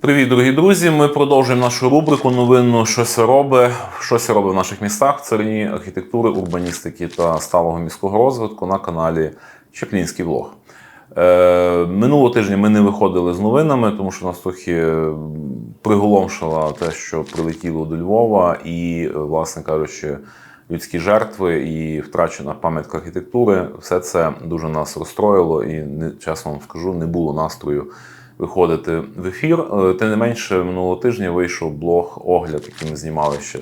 Привіт, дорогі друзі! Ми продовжуємо нашу рубрику новинну Щось робить. Щось робить в наших містах в царині архітектури, урбаністики та сталого міського розвитку на каналі Чеплінський влог. Е, минулого тижня ми не виходили з новинами, тому що нас трохи приголомшило те, що прилетіло до Львова, і, е, власне кажучи, людські жертви і втрачена пам'ятка архітектури. Все це дуже нас розстроїло, і чесно вам скажу, не було настрою виходити в ефір. Е, Тим не менше, минулого тижня вийшов блог огляд, який ми знімали ще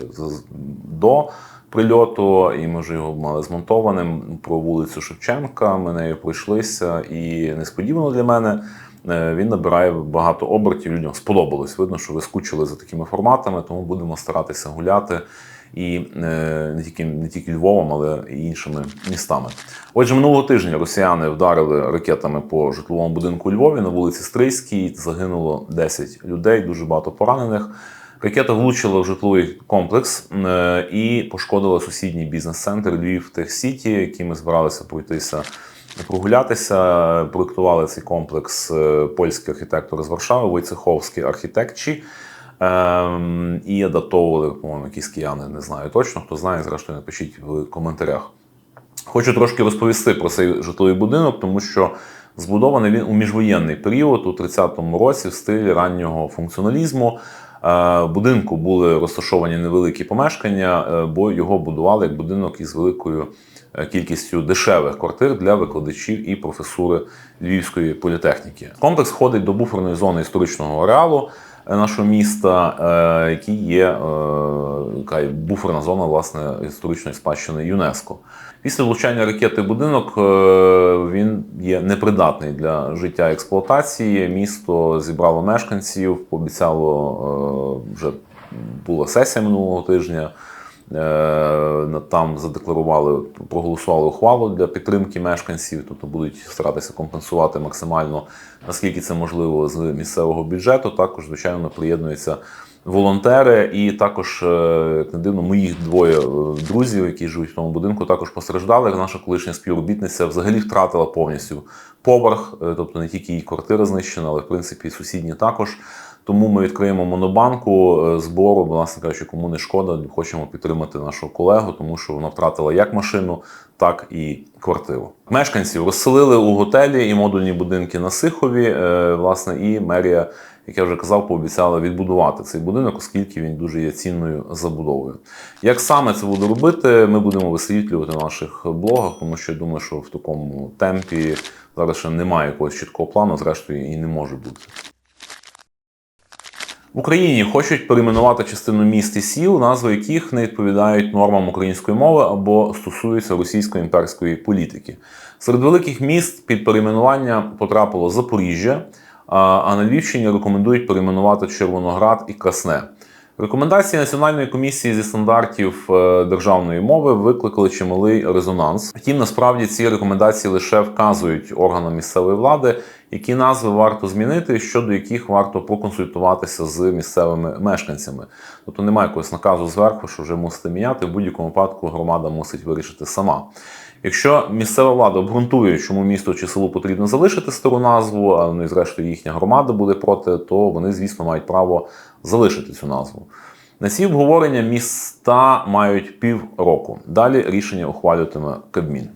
до прильоту, і ми вже його мали змонтованим про вулицю Шевченка. Ми нею пройшлися, і несподівано для мене. е, Він набирає багато обертів. Людям сподобалось. Видно, що ви скучили за такими форматами, тому будемо старатися гуляти і е, не тільки не тільки Львовом, але і іншими містами. Отже, минулого тижня росіяни вдарили ракетами по житловому будинку Львові на вулиці Стрийській. Загинуло 10 людей, дуже багато поранених. Ракета влучила в житловий комплекс е, і пошкодила сусідній бізнес-центр Львів Техсіті, який ми збиралися пройтися прогулятися. Проєктували цей комплекс е, польські архітектори з Варшави, Войцеховські архітектчі. Ем, і адаптовували, по-моєму, якісь кияни, не знаю точно. Хто знає, зрештою напишіть в коментарях. Хочу трошки розповісти про цей житловий будинок, тому що збудований він у міжвоєнний період у 30-му році в стилі раннього функціоналізму. Е, будинку були розташовані невеликі помешкання, е, бо його будували як будинок із великою е, кількістю дешевих квартир для викладачів і професури Львівської політехніки. Комплекс входить до буферної зони історичного ареалу нашого міста, які є е, яка буферна зона власне історичної спадщини ЮНЕСКО. Після влучання ракети будинок е, він є непридатний для життя експлуатації. Місто зібрало мешканців, пообіцяло е, вже була сесія минулого тижня. Е, Там задекларували, проголосували ухвалу для підтримки мешканців, тобто будуть старатися компенсувати максимально, наскільки це можливо з місцевого бюджету. Також, звичайно, приєднуються волонтери, і також, е, як не дивно, моїх двоє е, друзів, які живуть в тому будинку, також постраждали. Наша колишня співробітниця взагалі втратила повністю поверх, тобто не тільки її квартира знищена, але в принципі сусідні також. Тому ми відкриємо монобанку е, збору, власне кажучи, кому не шкода, хочемо підтримати нашого колегу, тому що вона втратила як машину, так і квартиру. Мешканців розселили у готелі і модульні будинки на Сихові. е, Власне, і мерія, як я вже казав, пообіцяла відбудувати цей будинок, оскільки він дуже є цінною забудовою. Як саме це буду робити, ми будемо висвітлювати в наших блогах, тому що я думаю, що в такому темпі зараз ще немає якогось чіткого плану, зрештою і не може бути. В Україні хочуть перейменувати частину міст і сіл, назви яких не відповідають нормам української мови або стосуються російської імперської політики. Серед великих міст під перейменування потрапило Запоріжжя, а на Львівщині рекомендують перейменувати Червоноград і Красне. Рекомендації Національної комісії зі стандартів е, державної мови викликали чималий резонанс. Втім, насправді ці рекомендації лише вказують органам місцевої влади, які назви варто змінити, щодо яких варто проконсультуватися з місцевими мешканцями. Тобто немає якогось наказу зверху, що вже мусите міняти. В будь-якому випадку громада мусить вирішити сама. Якщо місцева влада обґрунтує, чому місту чи селу потрібно залишити стару назву, а ну і зрештою їхня громада буде проти, то вони, звісно, мають право залишити цю назву. На ці обговорення міста мають півроку. Далі рішення ухвалюватиме Кабмін.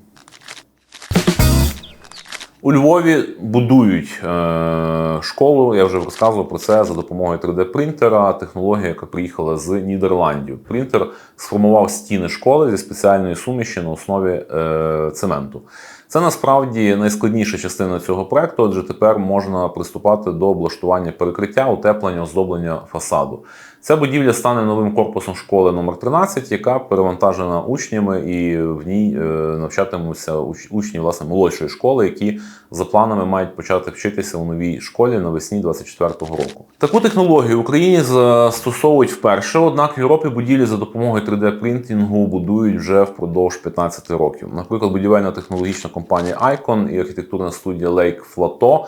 У Львові будують е, школу. Я вже розказував про це за допомогою 3D-принтера, технологія, яка приїхала з Нідерландів. Принтер сформував стіни школи зі спеціальної суміші на основі е, цементу. Це насправді найскладніша частина цього проекту, адже тепер можна приступати до облаштування перекриття, утеплення, оздоблення фасаду. Ця будівля стане новим корпусом школи номер 13 яка перевантажена учнями, і в ній е, навчатимуться уч- учні власне молодшої школи, які за планами мають почати вчитися у новій школі навесні 24-го року. Таку технологію в Україні застосовують вперше, однак в Європі будівлі за допомогою 3D-принтингу будують вже впродовж 15 років. Наприклад, будівельна технологічна компанія Icon і архітектурна студія Lake Е,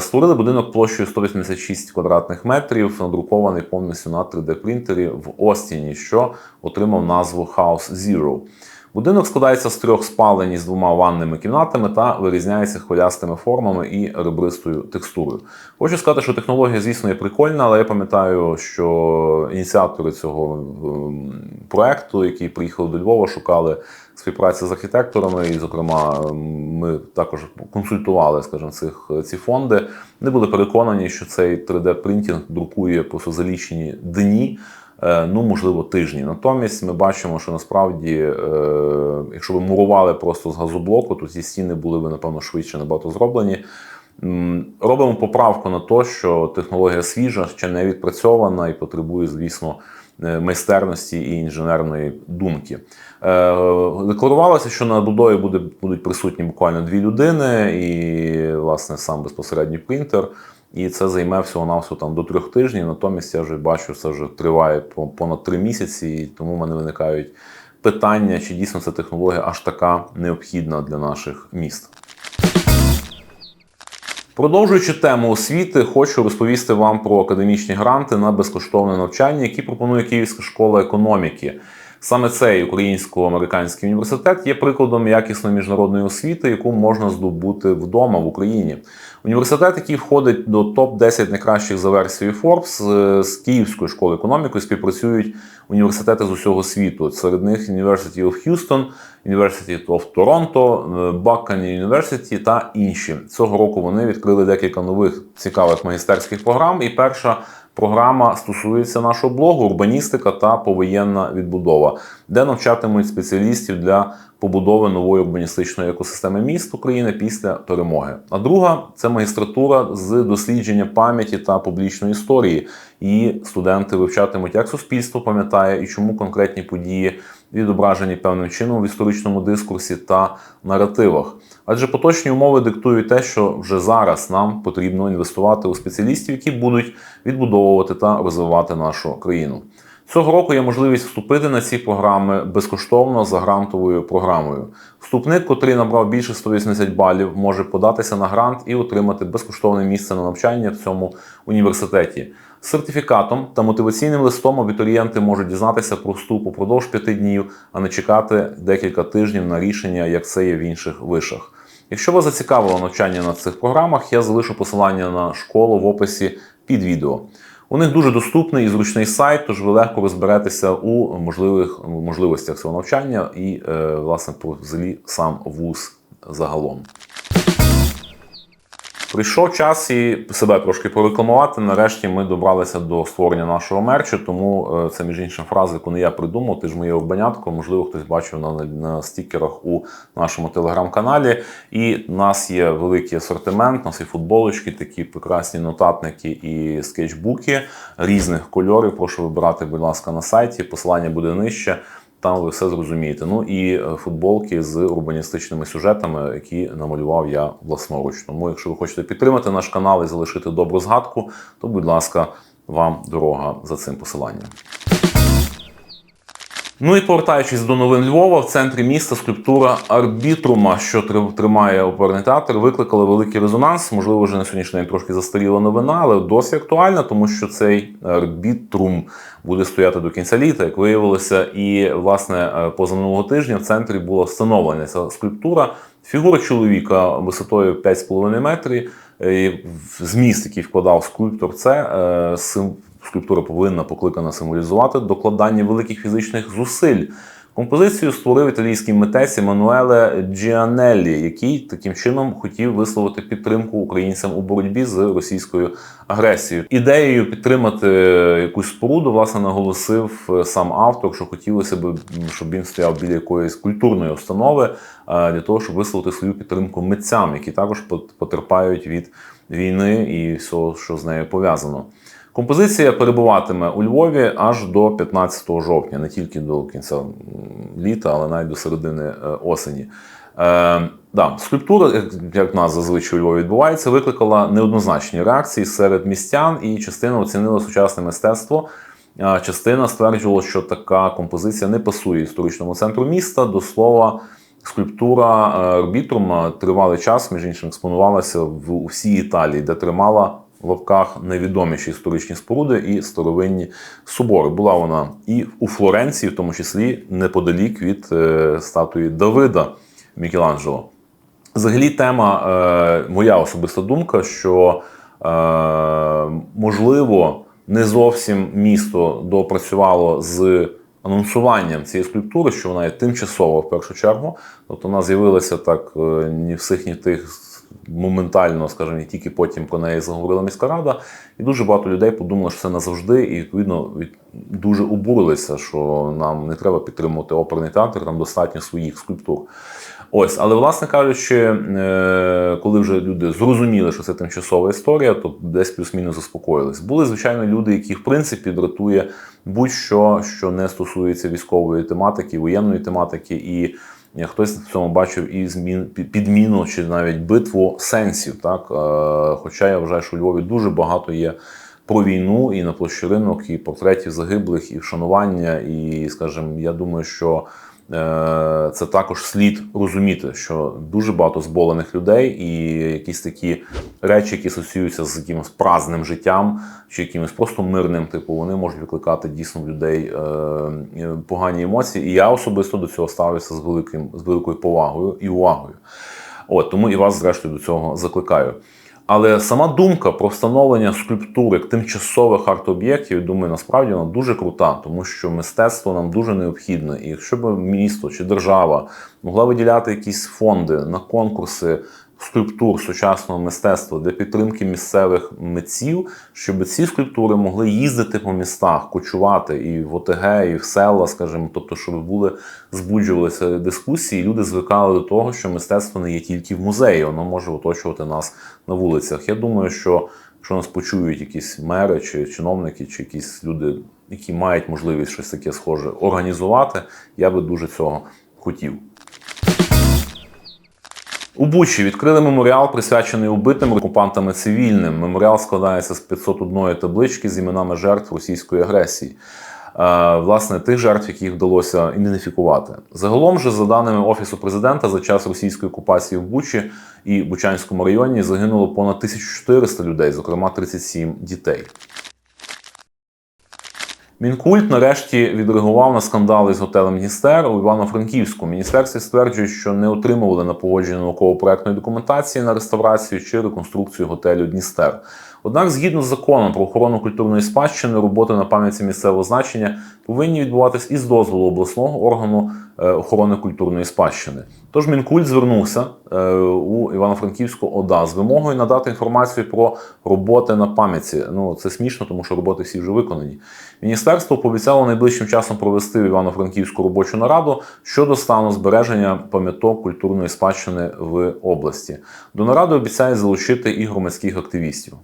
Створили будинок площею 186 квадратних метрів, надрукований повністю на 3D-принтері в Остіні, що отримав назву House Zero. Будинок складається з трьох спалень із двома ванними кімнатами та вирізняється хвилястими формами і ребристою текстурою. Хочу сказати, що технологія, звісно, є прикольна, але я пам'ятаю, що ініціатори цього ем, проекту, які приїхали до Львова, шукали співпраці з архітекторами, і, зокрема, ми також консультували, скажімо, цих ці фонди. Не були переконані, що цей 3D-принтінг друкує просто за лічені дні. е, Ну, можливо, тижні. Натомість ми бачимо, що насправді, е, якщо ви мурували просто з газоблоку, то ці стіни були б, напевно, швидше набагато зроблені. Робимо поправку на те, що технологія свіжа, ще не відпрацьована і потребує, звісно, майстерності і інженерної думки. Е, Декларувалося, що на будові буде, будуть присутні буквально дві людини, і, власне, сам безпосередній принтер. І це займе всього навсього там до трьох тижнів. Натомість я вже бачу, це вже триває по- понад три місяці, і тому в мене виникають питання, чи дійсно ця технологія аж така необхідна для наших міст. Продовжуючи тему освіти, хочу розповісти вам про академічні гранти на безкоштовне навчання, які пропонує Київська школа економіки. Саме цей українсько-американський університет є прикладом якісної міжнародної освіти, яку можна здобути вдома в Україні. Університет, який входить до топ 10 найкращих за версією Forbes, е, з Київської школи економіки співпрацюють університети з усього світу. Серед них University of Houston, University of Toronto, Buckingham University та інші. Цього року вони відкрили декілька нових цікавих магістерських програм. І перша програма стосується нашого блогу урбаністика та повоєнна відбудова, де навчатимуть спеціалістів для побудови нової урбаністичної екосистеми міст України після перемоги. А друга це магістратура з дослідження пам'яті та публічної історії. Її студенти вивчатимуть, як суспільство пам'ятає і чому конкретні події відображені певним чином в історичному дискурсі та наративах. Адже поточні умови диктують те, що вже зараз нам потрібно інвестувати у спеціалістів, які будуть відбудовувати та розвивати нашу країну. Цього року є можливість вступити на ці програми безкоштовно за грантовою програмою. Вступник, котрий набрав більше 180 балів, може податися на грант і отримати безкоштовне місце на навчання в цьому університеті. Сертифікатом та мотиваційним листом абітурієнти можуть дізнатися про вступ упродовж п'яти днів, а не чекати декілька тижнів на рішення, як це є в інших вишах. Якщо вас зацікавило навчання на цих програмах, я залишу посилання на школу в описі під відео. У них дуже доступний і зручний сайт, тож ви легко розберетеся у можливих можливостях цього навчання і, е, власне, взагалі сам вуз загалом. Прийшов час і себе трошки порекламувати. Нарешті ми добралися до створення нашого мерчу, тому е, це між іншим фраза, яку не я придумав. Ти ж моє обанятко. Можливо, хтось бачив на, на стікерах у нашому телеграм-каналі. І в нас є великий асортимент. У нас є футболочки, такі прекрасні нотатники і скетчбуки різних кольорів. Прошу вибирати, будь ласка, на сайті. Посилання буде нижче. Там ви все зрозумієте. Ну і е, футболки з урбаністичними сюжетами, які намалював я власноруч. Тому, якщо ви хочете підтримати наш канал і залишити добру згадку, то, будь ласка, вам дорога за цим посиланням. Ну і повертаючись до новин Львова, в центрі міста скульптура арбітрума, що тримає оперний театр, викликала великий резонанс. Можливо, вже на сьогоднішній день трошки застаріла новина, але досі актуальна, тому що цей арбітрум буде стояти до кінця літа, як виявилося. І власне е, позаминулого тижня в центрі була встановлена ця скульптура. Фігура чоловіка висотою 5,5 метрів. Е, Зміст, який вкладав скульптор, це е, скульптура повинна покликана символізувати докладання великих фізичних зусиль. Композицію створив італійський митець Еммануеле Джіанеллі, який таким чином хотів висловити підтримку українцям у боротьбі з російською агресією. Ідеєю підтримати якусь споруду, власне, наголосив е, сам автор, що хотілося б, щоб він стояв біля якоїсь культурної установи е, для того, щоб висловити свою підтримку митцям, які також пот- потерпають від війни і всього, що з нею пов'язано. Композиція перебуватиме у Львові аж до 15 жовтня, не тільки до кінця літа, але навіть до середини е, осені. Е, да, скульптура, як, в нас зазвичай у Львові відбувається, викликала неоднозначні реакції серед містян, і частина оцінила сучасне мистецтво. А частина стверджувала, що така композиція не пасує історичному центру міста. До слова, скульптура е, арбітрума тривалий час, між іншим, експонувалася в усій Італії, де тримала в лапках найвідоміші історичні споруди і старовинні собори. Була вона і у Флоренції, в тому числі неподалік від е, статуї Давида Мікеланджело. Взагалі, тема, е, моя особиста думка, що е, можливо не зовсім місто допрацювало з анонсуванням цієї скульптури, що вона є тимчасова в першу чергу. Тобто вона з'явилася так ні всіх, ні тих моментально, скажімо, і тільки потім про неї заговорила міська рада. І дуже багато людей подумали, що це назавжди, і відповідно дуже обурилися, що нам не треба підтримувати оперний театр, там достатньо своїх скульптур. Ось, але власне кажучи, е, коли вже люди зрозуміли, що це тимчасова історія, то десь плюс-мінус заспокоїлись. Були звичайно люди, які в принципі дратує будь-що, що не стосується військової тематики, воєнної тематики, і хтось в цьому бачив і змін підміну чи навіть битву сенсів. Так, Е, хоча я вважаю, що у Львові дуже багато є. Про війну і на площі ринок, і портретів загиблих, і вшанування. І, скажімо, я думаю, що це також слід розуміти, що дуже багато зболених людей, і якісь такі речі, які асоціюються з якимось праздним життям чи якимось просто мирним, типу, вони можуть викликати дійсно в людей е, е, погані емоції. І я особисто до цього ставлюся з великим з великою повагою і увагою. От тому і вас, зрештою, до цього закликаю. Але сама думка про встановлення скульптури тимчасових арт-об'єктів, думаю, насправді вона дуже крута, тому що мистецтво нам дуже необхідне. І якщо б місто чи держава могла виділяти якісь фонди на конкурси скульптур сучасного мистецтва для підтримки місцевих митців, щоб ці скульптури могли їздити по містах, кочувати і в ОТГ, і в села, скажімо, тобто, щоб були збуджувалися дискусії, і люди звикали до того, що мистецтво не є тільки в музеї, воно може оточувати нас на вулицях. Я думаю, що якщо нас почують якісь мери чи чиновники, чи якісь люди, які мають можливість щось таке схоже організувати, я би дуже цього хотів. У Бучі відкрили меморіал, присвячений убитим окупантами цивільним. Меморіал складається з 501 таблички з іменами жертв російської агресії. Е, Власне, тих жертв, яких вдалося ідентифікувати. Загалом же, за даними Офісу президента, за час російської окупації в Бучі і Бучанському районі загинуло понад 1400 людей, зокрема 37 дітей. Мінкульт нарешті відреагував на скандали з готелем Дністер у Івано-Франківську. Міністерство стверджує, що не отримували на погодження науково-проектної документації на реставрацію чи реконструкцію готелю Дністер. Однак, згідно з законом про охорону культурної спадщини, роботи на пам'яті місцевого значення повинні відбуватись із дозволу обласного органу е, охорони культурної спадщини. Тож Мінкульт звернувся е, у Івано-Франківську ОДА з вимогою надати інформацію про роботи на пам'яті. Ну це смішно, тому що роботи всі вже виконані. Міністерство пообіцяло найближчим часом провести в Івано-Франківську робочу нараду щодо стану збереження пам'яток культурної спадщини в області. До наради обіцяють залучити і громадських активістів.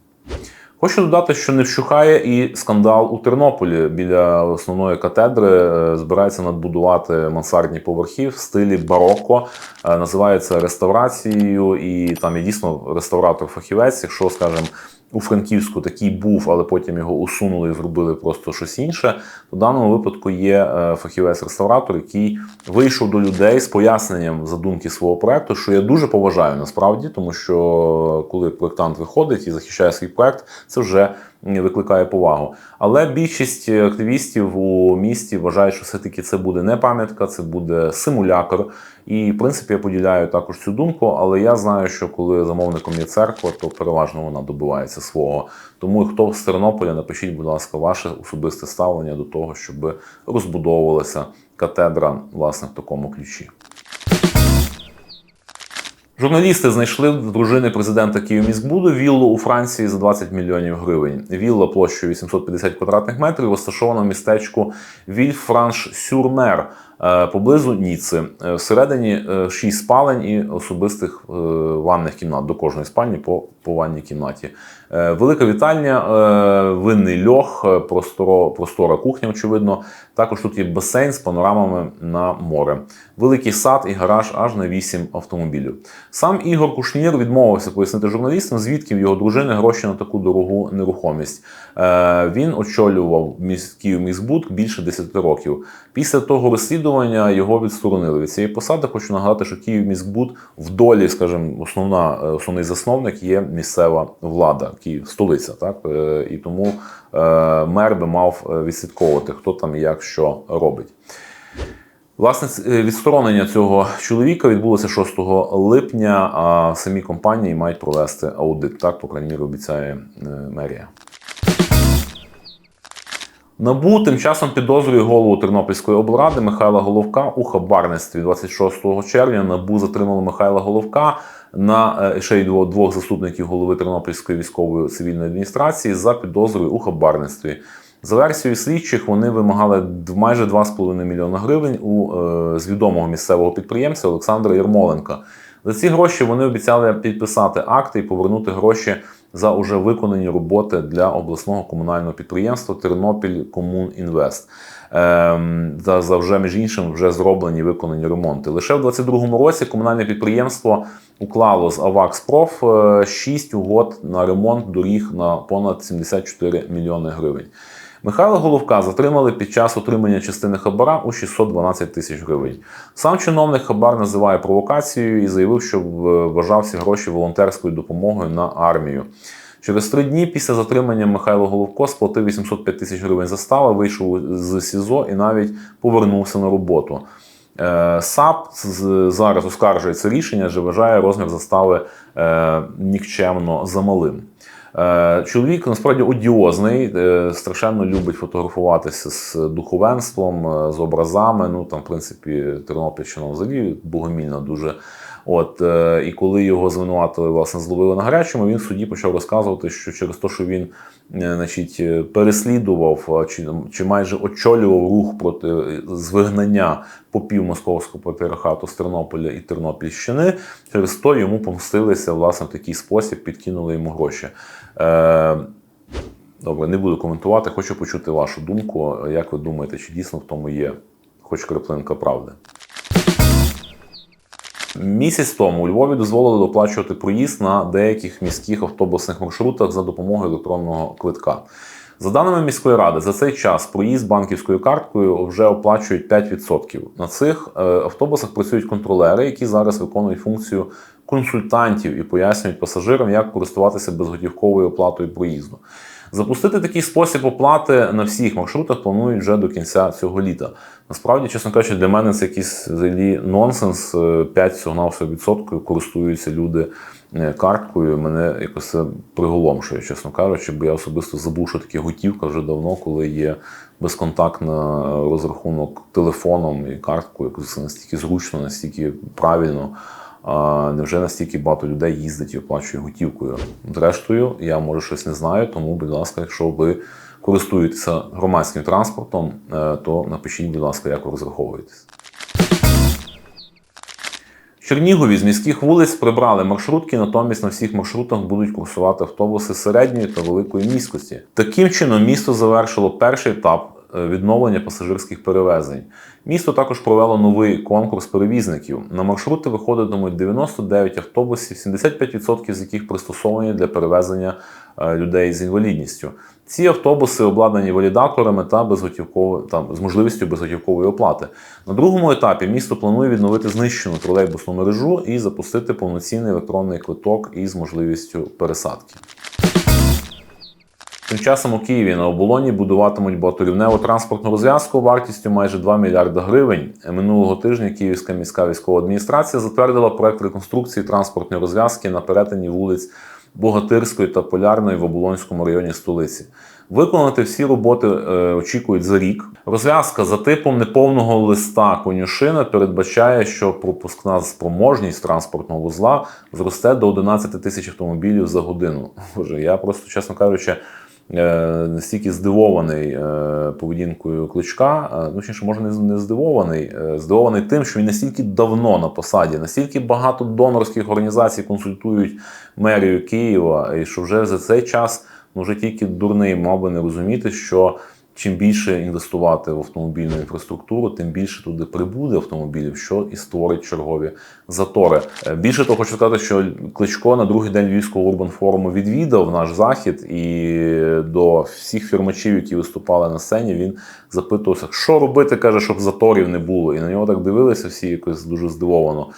Хочу додати, що не вщухає і скандал у Тернополі біля основної катедри. збирається надбудувати мансардні поверхи в стилі бароко. Е, Називається реставрацією, і там є дійсно реставратор-фахівець. Якщо, скажімо, у Франківську такий був, але потім його усунули і зробили просто щось інше. В даному випадку є е, фахівець-реставратор, який вийшов до людей з поясненням задумки свого проекту, що я дуже поважаю насправді, тому що коли проектант виходить і захищає свій проект, це вже викликає повагу. Але більшість активістів у місті вважають, що все-таки це буде не пам'ятка, це буде симулятор. І в принципі я поділяю також цю думку, але я знаю, що коли замовником є церква, то переважно вона добивається свого. Тому хто з Тернополя, напишіть, будь ласка, ваше особисте ставлення до того, щоб розбудовувалася катедра власне в такому ключі. Журналісти знайшли дружини президента Київміськбуду віллу у Франції за 20 мільйонів гривень. Вілла площею 850 квадратних метрів розташована в містечку Вільфранш-Сюрмер поблизу Ніци. Е, Всередині 6 спалень і особистих е, ванних кімнат до кожної спальні по, по ванній кімнаті. Е, Велика вітальня, е, винний льох, е, просторо, простора кухня, очевидно. Також тут є басейн з панорамами на море, великий сад і гараж аж на 8 автомобілів. Сам Ігор Кушнір відмовився пояснити журналістам, звідки в його дружини гроші на таку дорогу нерухомість. Е, Він очолював міський міськбуд більше 10 років. Після того розслідування розслідування його відсторонили від цієї посади. Хочу нагадати, що Київміськбуд в долі, скажімо, основна е, основний засновник є місцева влада, Київ, столиця. Так Е, і тому е, мер би мав відслідковувати, хто там і як що робить. Власне, відсторонення цього чоловіка відбулося 6 липня, а самі компанії мають провести аудит. Так, по крайній мірі, обіцяє мерія. НАБУ тим часом підозрює голову Тернопільської облради Михайла Головка у хабарництві 26 червня. НАБУ затримало Михайла Головка на е, ще й двох, заступників голови Тернопільської військової цивільної адміністрації за підозрою у хабарництві. За версією слідчих, вони вимагали майже 2,5 мільйона гривень у е, з відомого місцевого підприємця Олександра Ярмоленка. За ці гроші вони обіцяли підписати акти і повернути гроші за уже виконані роботи для обласного комунального підприємства Тернопіль Комунінвест. Ем, за, за вже між іншим вже зроблені виконані ремонти. Лише в 2022 році комунальне підприємство уклало з Авакспроф 6 угод на ремонт доріг на понад 74 мільйони гривень. Михайла Головка затримали під час отримання частини хабара у 612 тисяч гривень. Сам чиновник хабар називає провокацією і заявив, що вважав ці гроші волонтерською допомогою на армію. Через три дні після затримання Михайло Головко сплатив 805 тисяч гривень застави, вийшов з СІЗО і навіть повернувся на роботу. Е, САП зараз оскаржує це рішення, адже вважає розмір застави е, нікчемно замалим. Е, Чоловік насправді одіозний, е, страшенно любить фотографуватися з духовенством, е, з образами. Ну там, в принципі, Тернопільщина взагалі богомільна дуже. От е, і коли його звинуватили, власне, зловили на гарячому, він в суді почав розказувати, що через те, що він е, значить, е, переслідував чи, чи майже очолював рух проти е, з вигнання попів московського патріархату з Тернополя і Тернопільщини, через то йому помстилися власне в такий спосіб, підкинули йому гроші. Е, Добре, не буду коментувати. Хочу почути вашу думку. Як ви думаєте, чи дійсно в тому є хоч краплинка правди? Місяць тому у Львові дозволили доплачувати проїзд на деяких міських автобусних маршрутах за допомогою електронного квитка. За даними міської ради, за цей час проїзд банківською карткою вже оплачують 5%. На цих е, автобусах працюють контролери, які зараз виконують функцію консультантів і пояснюють пасажирам, як користуватися безготівковою оплатою проїзду. Запустити такий спосіб оплати на всіх маршрутах планують вже до кінця цього літа. Насправді, чесно кажучи, для мене це якийсь взагалі нонсенс. Е, 5 всього на все відсотків користуються люди е, карткою. Мене якось це приголомшує, чесно кажучи, бо я особисто забув, що таке готівка вже давно, коли є безконтактна розрахунок телефоном і карткою. Якось це настільки зручно, настільки правильно. Невже настільки багато людей їздить і оплачує готівкою? Зрештою, я може щось не знаю, тому, будь ласка, якщо ви користуєтеся громадським транспортом, е, то напишіть, будь ласка, як ви розраховуєтесь. Чернігові з міських вулиць прибрали маршрутки, натомість на всіх маршрутах будуть курсувати автобуси середньої та великої міськості. Таким чином, місто завершило перший етап відновлення пасажирських перевезень. Місто також провело новий конкурс перевізників. На маршрути виходитимуть 99 автобусів, 75% з яких пристосовані для перевезення е, людей з інвалідністю. Ці автобуси обладнані валідаторами та безготівково там з можливістю безготівкової оплати. На другому етапі місто планує відновити знищену тролейбусну мережу і запустити повноцінний електронний квиток із можливістю пересадки. Тим часом у Києві на оболоні будуватимуть багаторівневу транспортну розв'язку вартістю майже 2 мільярда гривень. Минулого тижня Київська міська військова адміністрація затвердила проект реконструкції транспортної розв'язки на перетині вулиць Богатирської та Полярної в Оболонському районі столиці. Виконати всі роботи е, очікують за рік. Розв'язка за типом неповного листа конюшина передбачає, що пропускна спроможність транспортного вузла зросте до 11 тисяч автомобілів за годину. Боже, я просто, чесно кажучи, настільки здивований е, поведінкою кличка. Е, Ну, ще може, не, не здивований, е, здивований тим, що він настільки давно на посаді, настільки багато донорських організацій консультують мерію Києва, і що вже за цей час ну, вже тільки дурний мав би не розуміти, що чим більше інвестувати в автомобільну інфраструктуру, тим більше туди прибуде автомобілів, що і створить чергові затори. Е, Більше того, хочу сказати, що Кличко на другий день Львівського урбан форуму відвідав наш захід, і до всіх фірмачів, які виступали на сцені, він запитувався, що робити, каже, щоб заторів не було. І на нього так дивилися всі якось дуже здивовано.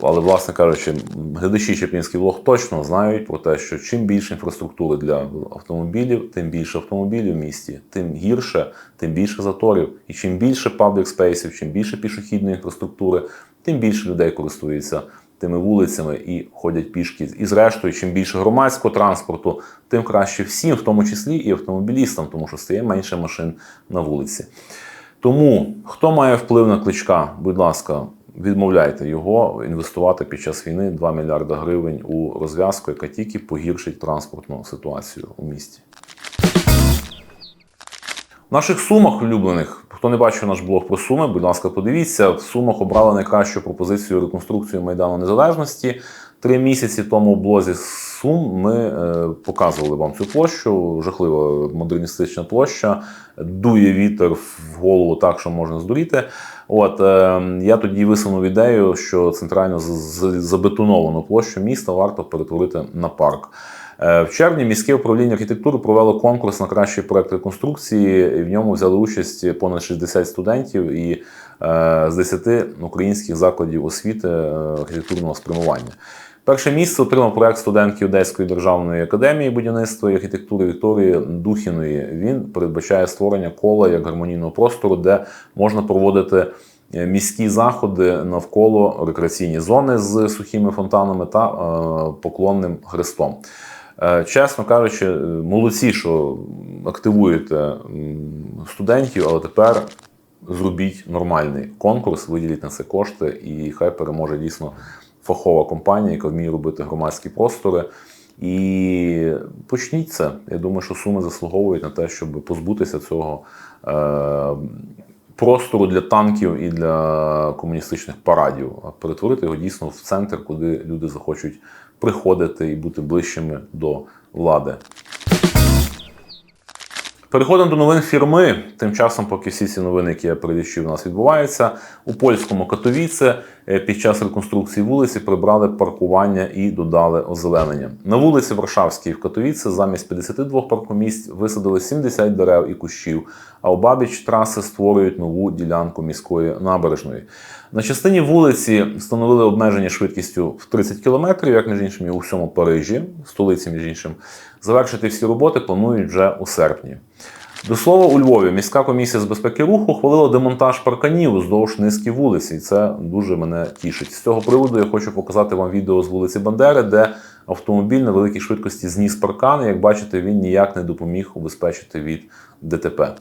Але, власне кажучи, глядачі Чеплінський влог точно знають про те, що чим більше інфраструктури для автомобілів, тим більше автомобілів в місті, тим гірше, тим більше заторів. І чим більше паблік спейсів, чим більше пішохідної інфраструктури, тим більше людей користуються тими вулицями і ходять пішки. І зрештою, чим більше громадського транспорту, тим краще всім, в тому числі і автомобілістам, тому що стає менше машин на вулиці. Тому хто має вплив на кличка, будь ласка, відмовляйте його інвестувати під час війни 2 мільярди гривень у розв'язку, яка тільки погіршить транспортну ситуацію у місті. В наших сумах улюблених, хто не бачив наш блог про суми, будь ласка, подивіться. В сумах обрали найкращу пропозицію реконструкції Майдану Незалежності. Три місяці тому в блозі Сум ми е, показували вам цю площу. Жахлива модерністична площа, дує вітер в голову так, що можна здуріти. От е, я тоді висунув ідею, що центрально забетоновану площу міста варто перетворити на парк. Е, В червні міське управління архітектури провело конкурс на кращий проект реконструкції, і в ньому взяли участь понад 60 студентів і е, з 10 українських закладів освіти е, архітектурного спрямування. Перше місце отримав проект студентки Одеської державної академії будівництва і архітектури Вікторії Духіної. Він передбачає створення кола як гармонійного простору, де можна проводити міські заходи навколо рекреаційні зони з сухими фонтанами та поклонним хрестом. Е, Чесно кажучи, е, молодці, що активуєте студентів, але тепер зробіть нормальний конкурс, виділіть на це кошти, і хай переможе дійсно фахова компанія, яка вміє робити громадські простори. І почніть це. Я думаю, що суми заслуговують на те, щоб позбутися цього е, простору для танків і для комуністичних парадів, а перетворити його дійсно в центр, куди люди захочуть приходити і бути ближчими до влади. Переходимо до новин фірми. Тим часом, поки всі ці новини, які я перелічив, у нас відбуваються, у польському Катовіце е, під час реконструкції вулиці прибрали паркування і додали озеленення. На вулиці Варшавській в Катовіце замість 52 паркомісць висадили 70 дерев і кущів, а у бабіч траси створюють нову ділянку міської набережної. На частині вулиці встановили обмеження швидкістю в 30 км, як між іншим і у всьому Парижі, столиці, між іншим. Завершити всі роботи планують вже у серпні. До слова, у Львові міська комісія з безпеки руху хвалила демонтаж парканів уздовж низки вулиць, і це дуже мене тішить. З цього приводу я хочу показати вам відео з вулиці Бандери, де автомобіль на великій швидкості зніс паркан. і, Як бачите, він ніяк не допоміг убезпечити від ДТП.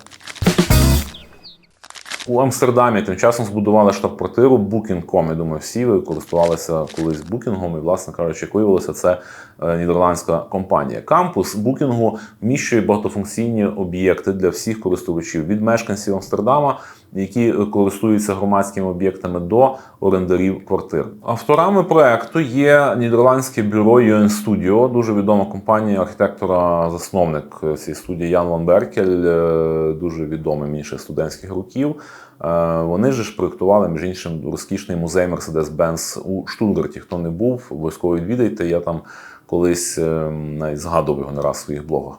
У Амстердамі тим часом збудували штаб-квартиру Booking.com. Я думаю, всі ви користувалися колись букінгом, і, власне кажучи, як виявилося, це е, нідерландська компанія. Кампус букінгу вміщує багатофункційні об'єкти для всіх користувачів від мешканців Амстердама, які користуються громадськими об'єктами, до орендарів квартир. Авторами проекту є нідерландське бюро UN Studio, дуже відома компанія архітектора-засновник цієї студії Ян Ван Беркель, е, дуже відомий мені студентських років. Е, Вони ж проєктували, між іншим, розкішний музей Mercedes-Benz у Штутгарті. Хто не був, обов'язково відвідайте. Я там колись е, навіть згадував його не раз в своїх блогах.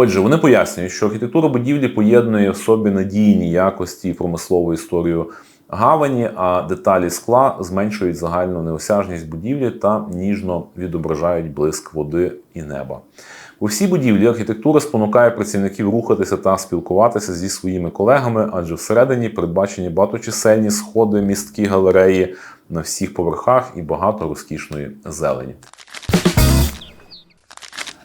Отже, вони пояснюють, що архітектура будівлі поєднує в собі надійні якості і промислову історію гавані, а деталі скла зменшують загальну неосяжність будівлі та ніжно відображають блиск води і неба. У всій будівлі архітектура спонукає працівників рухатися та спілкуватися зі своїми колегами, адже всередині передбачені багаточисельні сходи, містки, галереї на всіх поверхах і багато розкішної зелені.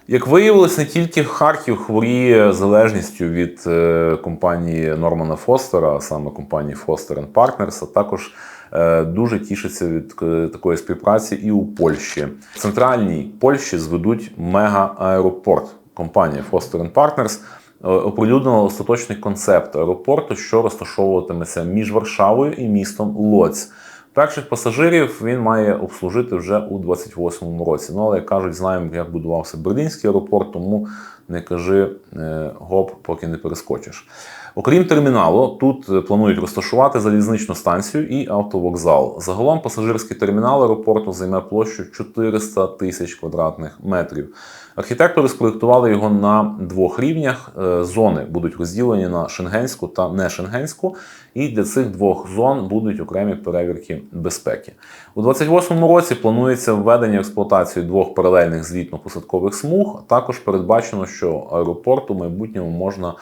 Як виявилось, не тільки Харків хворіє залежністю від е, компанії Нормана Фостера, а саме компанії Foster Partners, а також е, дуже тішиться від е, такої співпраці і у Польщі. В центральній Польщі зведуть мега-аеропорт. Компанія Foster Partners оприлюднила остаточний концепт аеропорту, що розташовуватиметься між Варшавою і містом Лоць. Перших пасажирів він має обслужити вже у 28-му році. Ну, але як кажуть, знаємо, як будувався Берлінський аеропорт, тому не кажи е, гоп, поки не перескочиш. Окрім терміналу, тут е, планують розташувати залізничну станцію і автовокзал. Загалом пасажирський термінал аеропорту займе площу 400 тисяч квадратних метрів. Архітектори спроєктували його на двох рівнях. Е, Зони будуть розділені на шенгенську та не шенгенську, і для цих двох зон будуть окремі перевірки безпеки. У 2028 році планується введення в експлуатацію двох паралельних злітно-посадкових смуг. Також передбачено, що аеропорт у майбутньому можна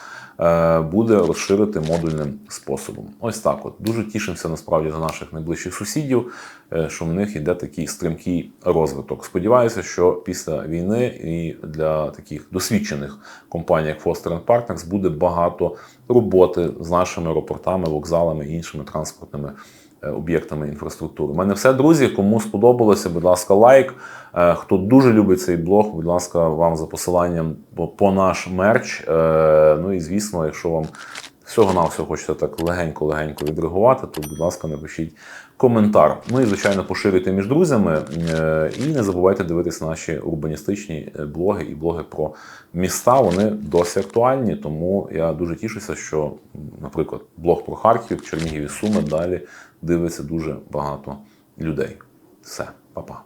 буде розширити модульним способом. Ось так. От дуже тішимося насправді за наших найближчих сусідів, е, що в них йде такий стрімкий розвиток. Сподіваюся, що після війни і для таких досвідчених компаній, як Foster Partners, буде багато роботи з нашими аеропортами, вокзалами і іншими транспортними е, об'єктами інфраструктури. У мене все, друзі. Кому сподобалося, будь ласка, лайк. Е, Хто дуже любить цей блог, будь ласка, вам за посиланням по- наш мерч. Е, Ну і звісно, якщо вам всього на всього хочете так легенько-легенько відреагувати, то, будь ласка, напишіть коментар. Ну і, звичайно, поширюйте між друзями. Е, І не забувайте дивитися наші урбаністичні е, блоги і блоги про міста. Вони досі актуальні, тому я дуже тішуся, що, наприклад, блог про Харків, Чернігів і Суми далі дивиться дуже багато людей. Все, па-па.